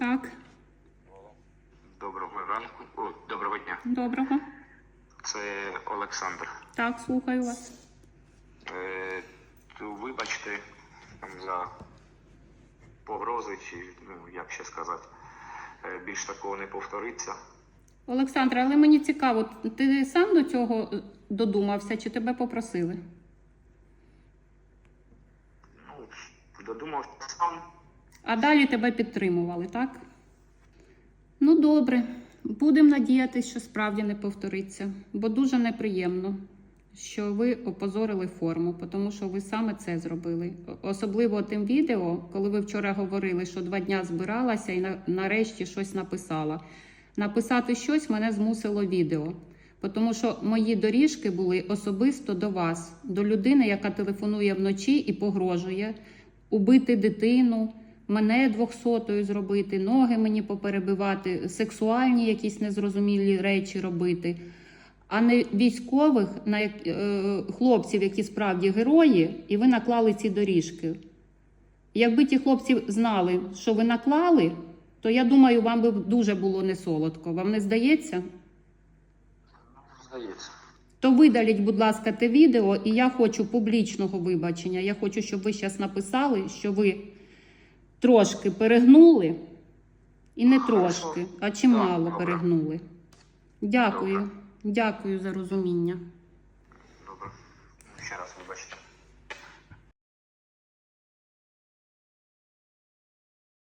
Так, Доброго ранку. О, доброго дня. доброго. Це Олександр. Так, слухаю вас. Е, то вибачте там, за погрози, чи ну, як ще сказати, е, більш такого не повториться. Олександр, але мені цікаво, ти сам до цього е, додумався чи тебе попросили? Ну, додумав сам. А далі тебе підтримували, так? Ну, добре. Будемо надіятися, що справді не повториться, бо дуже неприємно, що ви опозорили форму, тому що ви саме це зробили. Особливо тим відео, коли ви вчора говорили, що два дня збиралася і нарешті щось написала. Написати щось мене змусило відео. Тому що мої доріжки були особисто до вас, до людини, яка телефонує вночі і погрожує убити дитину, мене двохсотою зробити, ноги мені поперебивати, сексуальні якісь незрозумілі речі робити, а не військових на е, хлопців, які справді герої, і ви наклали ці доріжки. Якби ті хлопці знали, що ви наклали, то я думаю, вам би дуже було не солодко. Вам не здається? Здається. То видаліть, будь ласка, те відео, і я хочу публічного вибачення. Я хочу, щоб ви зараз написали, що ви трошки перегнули, і не трошки, а чимало перегнули. Дякую. Дякую за розуміння.